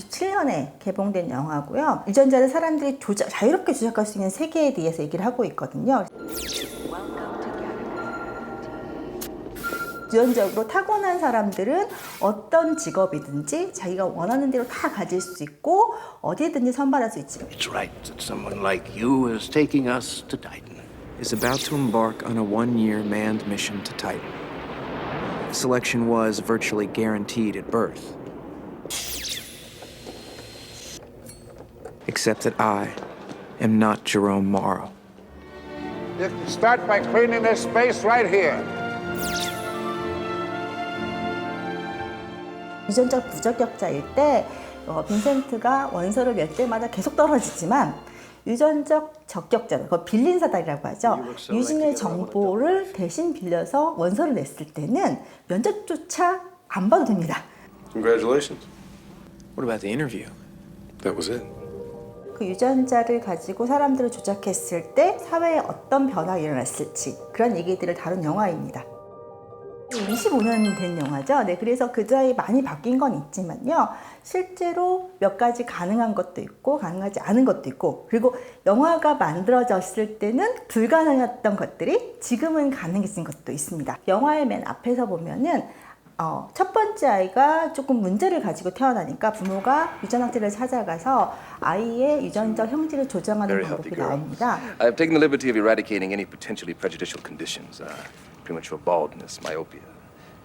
이전이 1997년에 개봉된 영화고요. 유전자를 사람들이 조작, 자유롭게 조작할 수 있는 세계에 대해서 얘기를 하고 있거든요. 유전적으로 타고난 사람들은 어떤 직업이든지 자기가 원하는 대로 다 가질 수 있고 어디든지 선발할 수 있지. It's right that someone like you is taking us to Titan. is about to embark on a one year manned mission to Titan. Selection was virtually guaranteed at birth. Except that I am not Jerome Morrow. You can start by cleaning this space right here. 유전적 부적격자일 때 어, 빈센트가 원서를 낼 때마다 계속 떨어지지만 유전적 적격자, 그 빌린 사다리라고 하죠. 유진의 정보를 대신 빌려서 원서를 냈을 때는 면접조차 안 봐도 됩니다. Congratulations. What about the interview? That was it. 그 유전자를 가지고 사람들을 조작했을 때 사회에 어떤 변화가 일어났을지 그런 얘기들을 다룬 영화입니다. 25년 된 영화죠. 네, 그래서 그 사이 많이 바뀐 건 있지만요. 실제로 몇 가지 가능한 것도 있고 가능하지 않은 것도 있고 그리고 영화가 만들어졌을 때는 불가능했던 것들이 지금은 가능해진 것도 있습니다. 영화의 맨 앞에서 보면은 어, 첫 번째 아이가 조금 문제를 가지고 태어나니까 부모가 유전학자를 찾아가서 아이의 유전적 형질을 조정하는 Very healthy 방법이 girl. 나옵니다. I've taken the liberty of eradicating any potentially prejudicial conditions uh, premature baldness, myopia,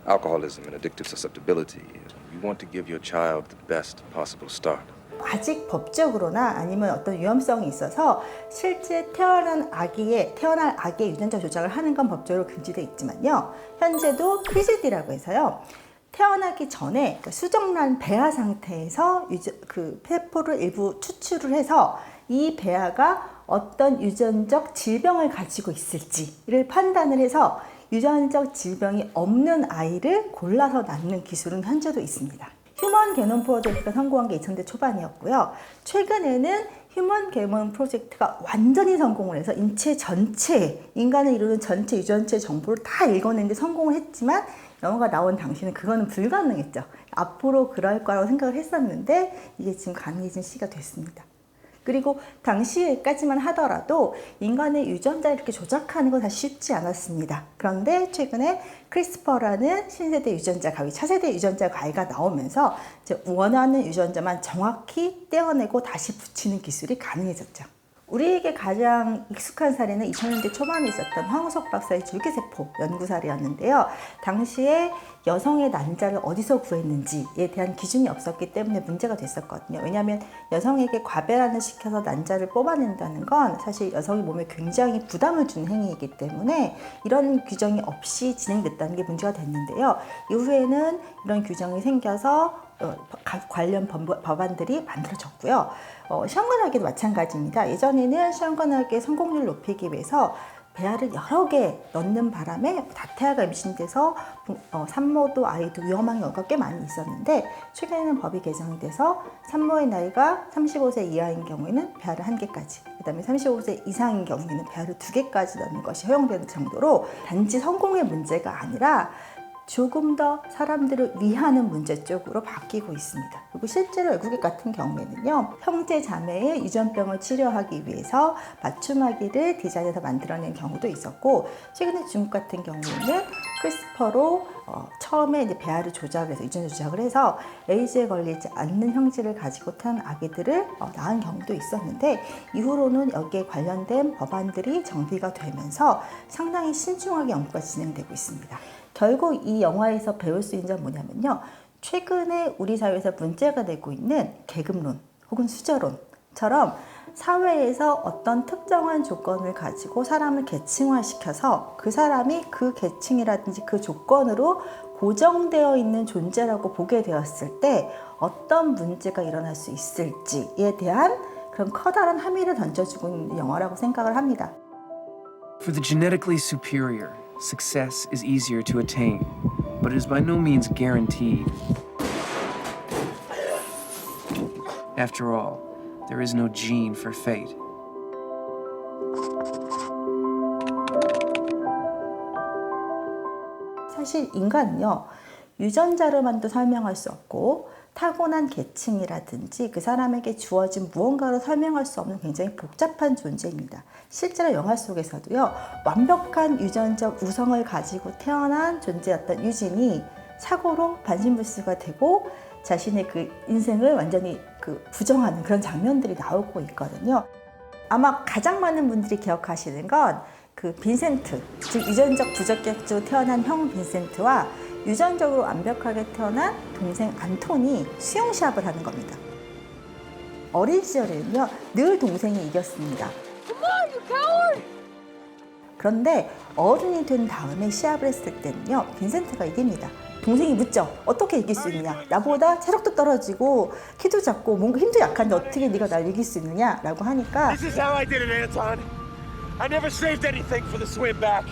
alcoholism, and addictive susceptibility. You want to give your child the best possible start. 아직 법적으로나 아니면 어떤 위험성이 있어서 실제 태어난 아기의 태어날 아기의 유전자 조작을 하는 건 법적으로 금지돼 있지만요. 현재도 PGD라고 해서요. 태어나기 전에 그러니까 수정란 배아 상태에서 유저, 그 세포를 일부 추출을 해서 이 배아가 어떤 유전적 질병을 가지고 있을지를 판단을 해서 유전적 질병이 없는 아이를 골라서 낳는 기술은 현재도 있습니다. 휴먼 게놈 프로젝트가 성공한 게 2000대 초반이었고요. 최근에는 휴먼 게놈 프로젝트가 완전히 성공을 해서 인체 전체, 인간을 이루는 전체 유전체 정보를 다 읽어내는데 성공을 했지만 영화가 나온 당시는 그거는 불가능했죠. 앞으로 그럴 거라고 생각을 했었는데 이게 지금 가능해진 시기가 됐습니다. 그리고 당시까지만 하더라도 인간의 유전자를 이렇게 조작하는 건 사실 쉽지 않았습니다. 그런데 최근에 크리스퍼라는 신세대 유전자 가위, 차세대 유전자 가위가 나오면서 이제 원하는 유전자만 정확히 떼어내고 다시 붙이는 기술이 가능해졌죠. 우리에게 가장 익숙한 사례는 2000년대 초반에 있었던 황우석 박사의 줄기세포 연구 사례였는데요. 당시에 여성의 난자를 어디서 구했는지에 대한 기준이 없었기 때문에 문제가 됐었거든요. 왜냐하면 여성에게 과배란을 시켜서 난자를 뽑아낸다는 건 사실 여성의 몸에 굉장히 부담을 주는 행위이기 때문에 이런 규정이 없이 진행됐다는 게 문제가 됐는데요. 이후에는 이런 규정이 생겨서 관련 법- 법안들이 만들어졌고요. 어, 시험관하기도 마찬가지입니다. 예전에는 시험관하기 성공률 높이기 위해서 배아를 여러 개 넣는 바람에 다태아가 임신돼서 부- 어, 산모도 아이도 위험한 경우가 꽤 많이 있었는데 최근에는 법이 개정이 돼서 산모의 나이가 35세 이하인 경우에는 배아를 한 개까지 그다음에 35세 이상인 경우에는 배아를 두 개까지 넣는 것이 허용되는 정도로 단지 성공의 문제가 아니라 조금 더 사람들을 위하는 문제 쪽으로 바뀌고 있습니다. 그리고 실제로 외국인 같은 경우에는요, 형제 자매의 유전병을 치료하기 위해서 맞춤아기를 디자인해서 만들어낸 경우도 있었고, 최근에 중국 같은 경우에는 크리스퍼로 어, 처음에 이제 배아를 조작해서 유전자 조작을 해서 에이즈에 걸리지 않는 형질을 가지고 탄 아기들을 어, 낳은 경우도 있었는데 이후로는 여기에 관련된 법안들이 정비가 되면서 상당히 신중하게 연구가 진행되고 있습니다. 결국 이 영화에서 배울 수 있는 점 뭐냐면요. 최근에 우리 사회에서 문제가 되고 있는 계급론 혹은 수저론처럼 사회에서 어떤 특정한 조건을 가지고 사람을 계층화시켜서 그 사람이 그 계층이라든지 그 조건으로 고정되어 있는 존재라고 보게 되었을 때 어떤 문제가 일어날 수 있을지에 대한 그런 커다란 함의를 던져주고 있는 영화라고 생각을 합니다. For the genetically superior, success is easier to attain, but it is by no means guaranteed. After all, there is no gene for fate. 사실 인간은요 유전자로만도 설명할 수 없고 타고난 계층이라든지 그 사람에게 주어진 무언가로 설명할 수 없는 굉장히 복잡한 존재입니다. 실제로 영화 속에서도요, 완벽한 유전적 우성을 가지고 태어난 존재였던 유진이 사고로 반신불수가 되고 자신의 그 인생을 완전히 그 부정하는 그런 장면들이 나오고 있거든요. 아마 가장 많은 분들이 기억하시는 건 그 빈센트, 즉 유전적 부적격적으로 태어난 형 빈센트와 유전적으로 완벽하게 태어난 동생 안톤이 수영 시합을 하는 겁니다. 어린 시절에는요, 늘 동생이 이겼습니다. 그런데 어른이 된 다음에 시합을 했을 때는요, 빈센트가 이깁니다. 동생이 묻죠. 어떻게 이길 수 있느냐? 나보다 체력도 떨어지고 키도 작고 뭔가 힘도 약한데 어떻게 네가 날 이길 수 있느냐? 라고 하니까 This is how I did it, Anton. I never saved anything for the swim back.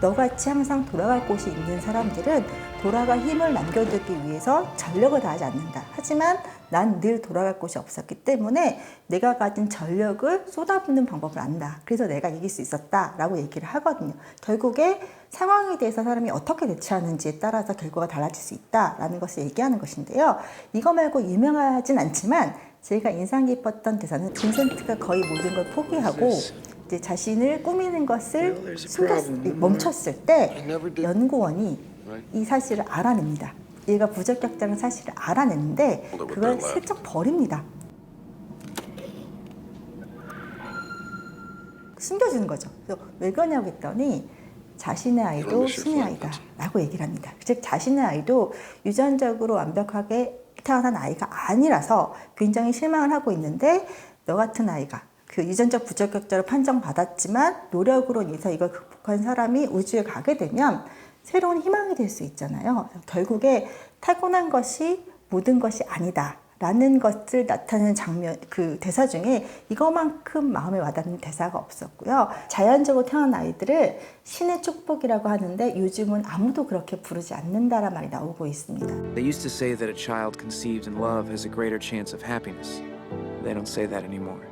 너같이 항상 돌아갈 곳이 있는 사람들은 돌아갈 힘을 남겨두기 위해서 전력을 다하지 않는다. 하지만 난 늘 돌아갈 곳이 없었기 때문에 내가 가진 전력을 쏟아붓는 방법을 안다. 그래서 내가 이길 수 있었다. 라고 얘기를 하거든요. 결국에 상황에 대해서 사람이 어떻게 대처하는지에 따라서 결과가 달라질 수 있다. 라는 것을 얘기하는 것인데요. 이거 말고 유명하진 않지만 제가 인상 깊었던 대사는 빈센트가 거의 모든 걸 포기하고 이제 자신을 꾸미는 것을 숨겼, 멈췄을 때 연구원이 이 사실을 알아냅니다. 얘가 부적격자는 사실을 알아냈는데 그걸 슬쩍 버립니다. 숨겨주는 거죠. 그래서 왜 그러냐고 했더니 자신의 아이도 신의 아이다 라고 얘기를 합니다. 즉 자신의 아이도 유전적으로 완벽하게 태어난 아이가 아니라서 굉장히 실망을 하고 있는데 너 같은 아이가 그 유전적 부적격자로 판정받았지만 노력으로 인해서 이걸 극복한 사람이 우주에 가게 되면 새로운 희망이 될 수 있잖아요. 결국에 타고난 것이 모든 것이 아니다. 라는 것을 나타내는 장면, 그 대사 중에 이거만큼 마음에 와닿는 대사가 없었고요. 자연적으로 태어난 아이들을 신의 축복이라고 하는데 요즘은 아무도 그렇게 부르지 않는다란 말이 나오고 있습니다. They used to say that a child conceived in love has a greater chance of happiness. They don't say that anymore.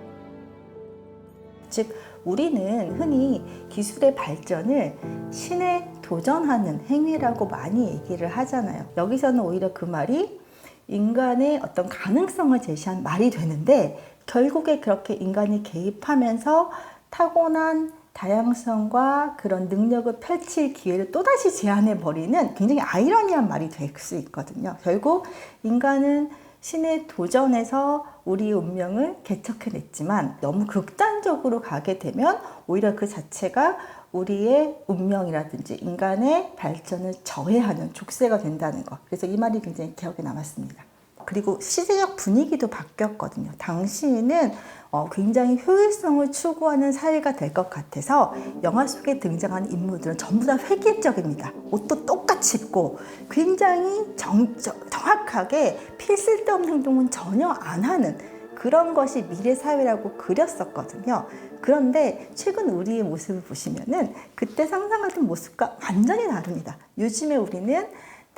즉 우리는 흔히 기술의 발전을 신에 도전하는 행위라고 많이 얘기를 하잖아요. 여기서는 오히려 그 말이 인간의 어떤 가능성을 제시한 말이 되는데 결국에 그렇게 인간이 개입하면서 타고난 다양성과 그런 능력을 펼칠 기회를 또다시 제한해 버리는 굉장히 아이러니한 말이 될 수 있거든요. 결국 인간은 신의 도전에서 우리의 운명을 개척해냈지만 너무 극단적으로 가게 되면 오히려 그 자체가 우리의 운명이라든지 인간의 발전을 저해하는 족쇄가 된다는 것. 그래서 이 말이 굉장히 기억에 남았습니다. 그리고 시대적 분위기도 바뀌었거든요. 당시에는 어, 굉장히 효율성을 추구하는 사회가 될 것 같아서 영화 속에 등장하는 인물들은 전부 다 획일적입니다. 옷도 똑같이 입고 굉장히 정, 정, 정확하게 필쓸데없는 행동은 전혀 안 하는 그런 것이 미래 사회라고 그렸었거든요. 그런데 최근 우리의 모습을 보시면은 그때 상상하던 모습과 완전히 다릅니다. 요즘에 우리는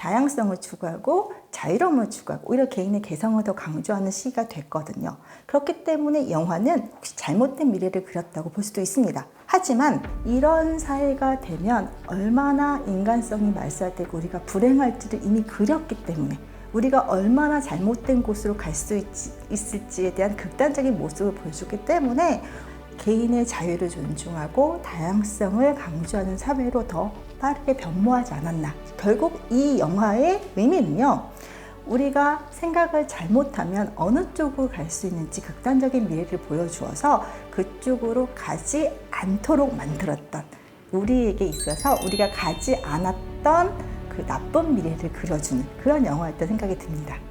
다양성을 추구하고 자유로움을 추구하고 오히려 개인의 개성을 더 강조하는 시기가 됐거든요. 그렇기 때문에 영화는 혹시 잘못된 미래를 그렸다고 볼 수도 있습니다. 하지만 이런 사회가 되면 얼마나 인간성이 말살되고 우리가 불행할지를 이미 그렸기 때문에 우리가 얼마나 잘못된 곳으로 갈 수 있을지에 대한 극단적인 모습을 보여주기 때문에 개인의 자유를 존중하고 다양성을 강조하는 사회로 더 빠르게 변모하지 않았나. 결국 이 영화의 의미는요. 우리가 생각을 잘못하면 어느 쪽으로 갈 수 있는지 극단적인 미래를 보여주어서 그쪽으로 가지 않도록 만들었던 우리에게 있어서 우리가 가지 않았던 그 나쁜 미래를 그려주는 그런 영화였던 생각이 듭니다.